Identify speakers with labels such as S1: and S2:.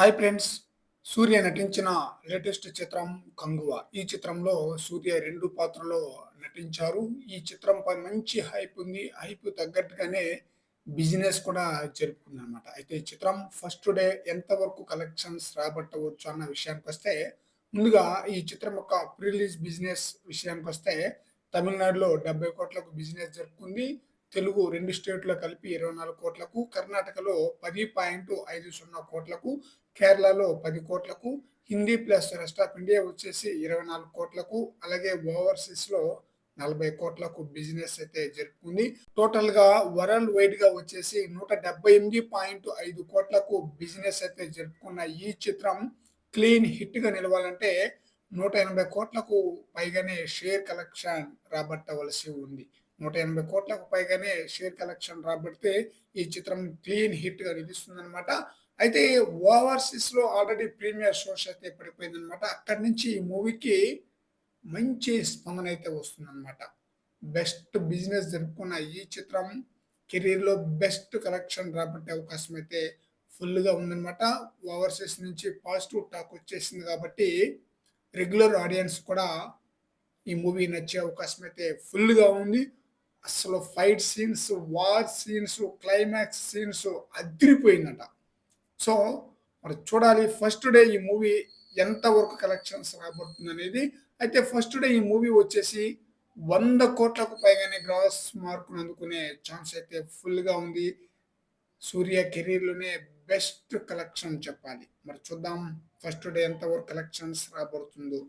S1: Hi friends సూర్య నటించిన latest చిత్రం కంగువ. ఈ చిత్రంలో సూర్య రెండు పాత్రలో నటించారు. ఈ చిత్రంపై మంచి హైప్ ఉంది. హైప్ తగ్గట్టుగానే బిజినెస్ కూడా జరుపుకుంది అనమాట అయితే ఈ చిత్రం ఫస్ట్ డే ఎంతవరకు కలెక్షన్స్ రాబట్టవచ్చు అన్న విషయానికి వస్తే ముందుగా ఈ చిత్రం యొక్క ప్రిలీజ్ బిజినెస్ విషయానికి వస్తే తమిళనాడులో డెబ్బై కోట్లకు బిజినెస్ జరుపుకుంది. తెలుగు రెండు స్టేట్లో కలిపి ఇరవై నాలుగు కోట్లకు కర్ణాటకలో పది పాయింట్ ఐదు సున్నా కోట్లకు కేరళలో పది కోట్లకు Hindi plus rest of India వచ్చేసి ఇరవై నాలుగు కోట్లకు అలాగే ఓవర్సీస్లో నలభై కోట్లకు బిజినెస్ అయితే జరుపుకుంది. టోటల్గా వరల్డ్ వైడ్గా వచ్చేసి నూట డెబ్బై ఎనిమిది పాయింట్ ఐదు కోట్లకు బిజినెస్ అయితే జరుపుకున్న ఈ చిత్రం క్లీన్ హిట్గా నిలవాలంటే నూట ఎనభై కోట్లకు పైగానే షేర్ కలెక్షన్ రాబట్టవలసి ఉంది. నూట ఎనభై కోట్లకు పైగానే షేర్ కలెక్షన్ రాబడితే ఈ చిత్రం క్లీన్ హిట్గా నిలుస్తుంది అనమాట అయితే ఓవర్సీస్లో ఆల్రెడీ ప్రీమియర్ షోస్ అయితే పడిపోయింది అనమాట అక్కడి నుంచి ఈ మూవీకి మంచి స్పందన అయితే వస్తుందన్నమాట. బెస్ట్ బిజినెస్ జరుపుకున్న ఈ చిత్రం కెరీర్లో బెస్ట్ కలెక్షన్ రాబట్టే అవకాశం అయితే ఫుల్గా ఉందన్నమాట. ఓవర్సీస్ నుంచి పాజిటివ్ టాక్ వచ్చేసింది కాబట్టి రెగ్యులర్ ఆడియన్స్ కూడా ఈ మూవీ నచ్చే అవకాశం అయితే ఫుల్గా ఉంది. అసలు fight scenes war scenes climax scenes అదిరిపోయిందట. So మరి చూడాలి ఫస్ట్ డే ఈ మూవీ ఎంత వరకు కలెక్షన్స్ రాబడుతుంది అనేది అయితే ఫస్ట్ డే ఈ మూవీ వచ్చేసి వంద కోట్లకు పైగానే గ్రాస్ మార్కును అందుకునే ఛాన్స్ అయితే ఫుల్గా ఉంది. సూర్య కెరీర్లోనే బెస్ట్ కలెక్షన్ చెప్పాలి. మరి చూద్దాం ఫస్ట్ డే ఎంతవరకు కలెక్షన్స్ రాబడుతుందో.